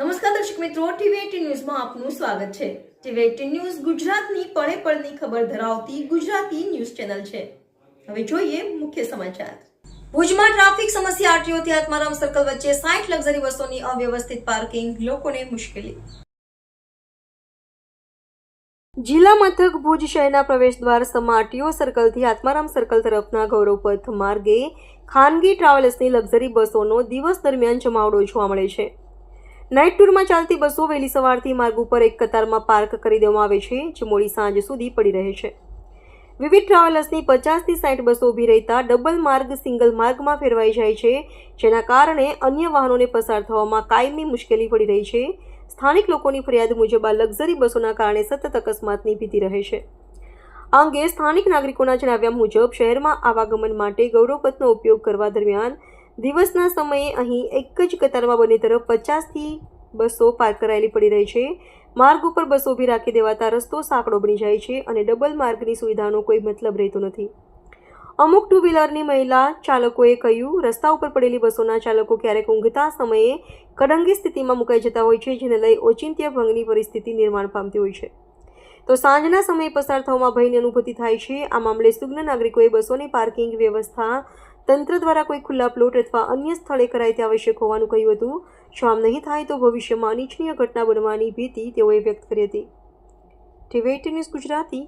નમસ્કાર દર્શક મિત્રો, ટીવી ન્યૂઝમાં આપનું સ્વાગત છે. ટીવી ન્યૂઝ ગુજરાતની પળે પળની ખબર ધરાવતી ગુજરાતી ન્યૂઝ ચેનલ છે. હવે જોઈએ મુખ્ય સમાચાર. ભુજમાં ટ્રાફિક સમસ્યા આરટીઓથી આત્મારામ સર્કલ વચ્ચે સાઠ લક્ઝરી બસોની અવ્યવસ્થિત પાર્કિંગ લોકોને મુશ્કેલી. જિલ્લા મથક ભુજ શહેરના પ્રવેશદ્વાર સમા આરટીઓ સર્કલથી આત્મારામ સર્કલ તરફના ગૌરવપથ માર્ગે ખાનગી ટ્રાવેલ્સની લક્ઝરી બસોનો દિવસ દરમિયાન જમાવડો જોવા મળે છે. નાઇટ ટૂરમાં ચાલતી બસો વહેલી સવારથી માર્ગ ઉપર એક કતારમાં પાર્ક કરી દેવામાં આવે છે, જે મોડી સાંજ સુધી પડી રહે છે. વિવિધ ટ્રાવેલર્સની પચાસથી સાઠ બસો ઊભી રહેતા ડબલ માર્ગ, સિંગલ માર્ગમાં ફેરવાઈ જાય છે, જેના કારણે અન્ય વાહનોને પસાર થવામાં કાયમી મુશ્કેલી પડી રહી છે. સ્થાનિક લોકોની ફરિયાદ મુજબ આ લક્ઝરી બસોના કારણે સતત અકસ્માતની ભીતિ રહે છે. અંગે સ્થાનિક નાગરિકોના જણાવ્યા મુજબ શહેરમાં આવાગમન માટે ગૌરવપથનો ઉપયોગ કરવા દરમિયાન દિવસના સમયે અહીં એક જ કતારમાં બંને તરફ પચાસથી બસો પાર્ક કરાયેલી પડી રહી છે. માર્ગ ઉપર બસો ઊભી રાખી દેવાતા રસ્તો સાંકડો બની જાય છે અને ડબલ માર્ગની સુવિધાનો કોઈ મતલબ રહેતો નથી. અમુક ટુ વ્હીલરની મહિલા ચાલકોએ કહ્યું, રસ્તા ઉપર પડેલી બસોના ચાલકો ક્યારેક ઊંઘતા સમયે કડંગી સ્થિતિમાં મુકાઈ જતા હોય છે, જેને લઈ ઓચિંત્ય ભંગની પરિસ્થિતિ નિર્માણ પામતી હોય છે. તો સાંજના સમયે પસાર થવામાં ભયની અનુભૂતિ થાય છે. આ મામલે સુગ્ન નાગરિકોએ બસોની પાર્કિંગ વ્યવસ્થા તંત્ર દ્વારા કોઈ ખુલ્લા પ્લોટ અથવા અન્ય સ્થળે કરાય તે આવશ્યક હોવાનું કહ્યું હતું. જો આમ નહીં થાય તો ભવિષ્યમાં અનિચ્છનીય ઘટના બનવાની ભીતિ તેઓએ વ્યક્ત કરી હતી. TV news Gujarati.